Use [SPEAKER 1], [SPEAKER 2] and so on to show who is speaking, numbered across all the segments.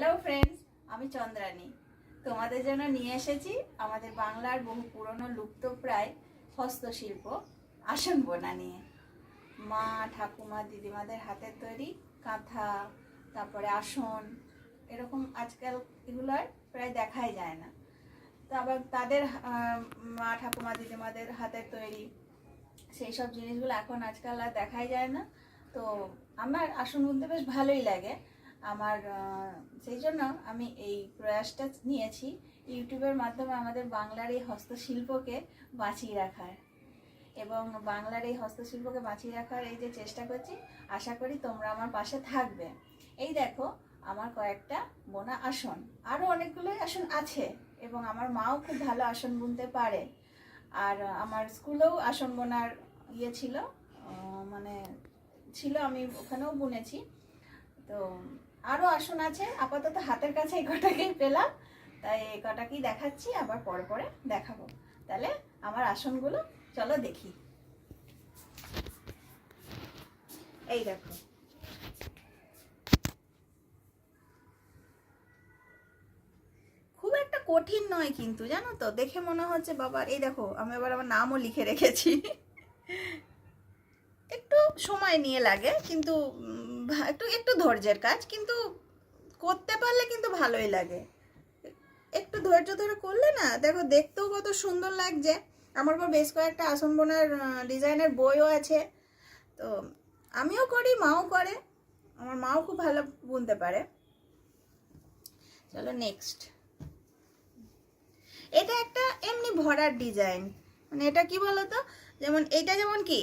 [SPEAKER 1] Hello friends আমি চন্দ্রানী। তোমাদের জন্য নিয়ে এসেছি আমাদের বাংলার বহু পুরনো লুপ্তপ্রায় হস্তশিল্প আসন বোনা নিয়ে। মা, ঠাকুমা, দিদিমাদের হাতের তৈরি কাঁথা, তারপরে আসন, এরকম আজকাল এগুলো প্রায় দেখাই যায় না। তো আবার তাদের মা, ঠাকুমা, দিদিমাদের হাতের তৈরি সেই সব জিনিসগুলো এখন আজকাল আর দেখাই যায় না। তো আমার আসন বুনতে বেশ ভালোই লাগে। আমার সেই জন্য আমি এই প্রয়াসটা নিয়েছি ইউটিউবের মাধ্যমে আমাদের বাংলার এই হস্তশিল্পকে বাঁচিয়ে রাখার। এবং বাংলার এই হস্তশিল্পকে বাঁচিয়ে রাখার এই যে চেষ্টা করছি, আশা করি তোমরা আমার পাশে থাকবে। এই দেখো, আমার কয়েকটা বোনা আসন। আরও অনেকগুলোই আসন আছে, এবং আমার মাও খুব ভালো আসন বুনতে পারে। আর আমার স্কুলেও আসন বোনার ইয়ে ছিল মানে ছিল আমি ওখানেও বুনেছি। তো আরও আসন আছে। আপাতত হাতের কাছে এই কটাকেই পেলাম। তাই এই কটাকেই দেখাচ্ছি, আবার পরে পরে দেখাবো। তাহলে আমার আসনগুলো, চলো দেখি। এই দেখো। খুব একটা কঠিন নয় কিন্তু, জানো তো? দেখে মনে হচ্ছে, বাবা, এই দেখো, আমি আবার আমার নামও লিখে রেখেছি। একটু সময় নিয়ে লাগে, কিন্তু একটু একটু ধৈর্যের কাজ, কিন্তু করতে পারলে কিন্তু ভালোই লাগে। একটু ধৈর্য ধরে করলে না, দেখো দেখতেও কত সুন্দর লাগছে। আমার উপর বেশ কয়েকটা আসন বোনার ডিজাইনের বইও আছে। তো আমিও করি, মাও করে। আমার মাও খুব ভালো বুনতে পারে। চলো নেক্সট এটা একটা এমনি ভরার ডিজাইন। মানে এটা কি বলতো? যেমন এটা যেমন কি?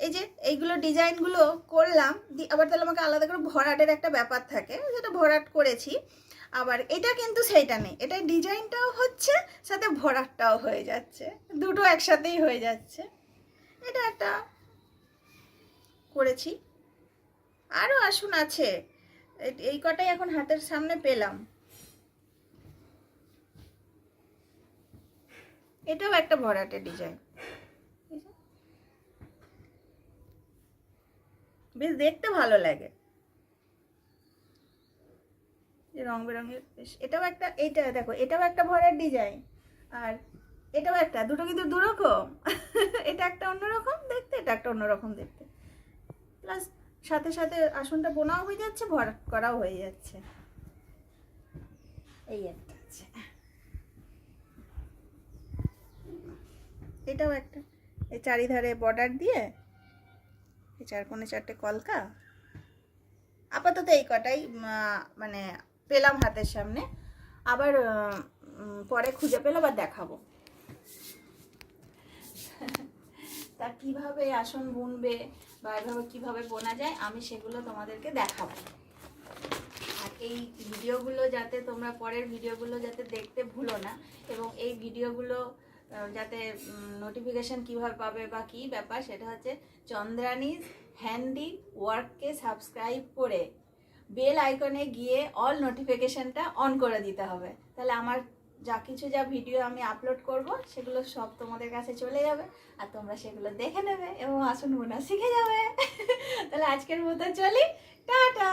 [SPEAKER 1] এই যে এইগুলো ডিজাইনগুলো করলাম, দি- আবার তাহলে আমাকে আলাদা করে ভরাটের একটা ব্যাপার থাকে যেটা ভরাট করেছি। আবার এটা কিন্তু সেইটা নেই এটা ডিজাইনটাও হচ্ছে, সাথে ভরাটটাও হয়ে যাচ্ছে, দুটো একসাথেই হয়ে যাচ্ছে। এটা একটা করেছি। আরও আসুন আছে, এই কটাই এখন হাতের সামনে পেলাম। এটাও একটা ভরাটের ডিজাইন বেশ দেখতে ভালো লাগে। রং বেরঙের এটাও একটা, এইটা দেখো, এটাও একটা ভরার ডিজাইন। আর এটাও একটা, দুটো কিন্তু দুরকম। এটা একটা অন্যরকম দেখতে, এটা একটা অন্যরকম দেখতে। প্লাস সাথে সাথে আসনটা বোনাও হয়ে যাচ্ছে, ভরাট করাও হয়ে যাচ্ছে। এই একটা আছে। এটাও একটা, এই চারিধারে বর্ডার দিয়ে চার কোণে চারটে কলকা। আপাতত এই কটাই মানে পেলাম হাতের সামনে। আবার পরে খুঁজে পেলে আবার দেখাবো। তা কীভাবে আসন বুনবে বা এভাবে কীভাবে বোনা যায়, আমি সেগুলো তোমাদেরকে দেখাবো। আর এই ভিডিওগুলো যাতে তোমরা পরের ভিডিওগুলো যাতে দেখতে ভুলো না, এবং এই ভিডিওগুলো যাতে নোটিফিকেশন কীভাবে পাবে বা কি ব্যাপার, সেটা হচ্ছে চন্দ্রানীজ হ্যান্ডি ওয়ার্ককে সাবস্ক্রাইব করে বেল আইকনে গিয়ে অল নোটিফিকেশনটা অন করে দিতে হবে। তাহলে আমার যা কিছু যা ভিডিও আমি আপলোড করব, সেগুলো সব তোমাদের কাছে চলে যাবে আর তোমরা সেগুলো দেখে নেবে এবং আসন বোনা শিখে যাবে। তাহলে আজকের মতো চলি, টাটা!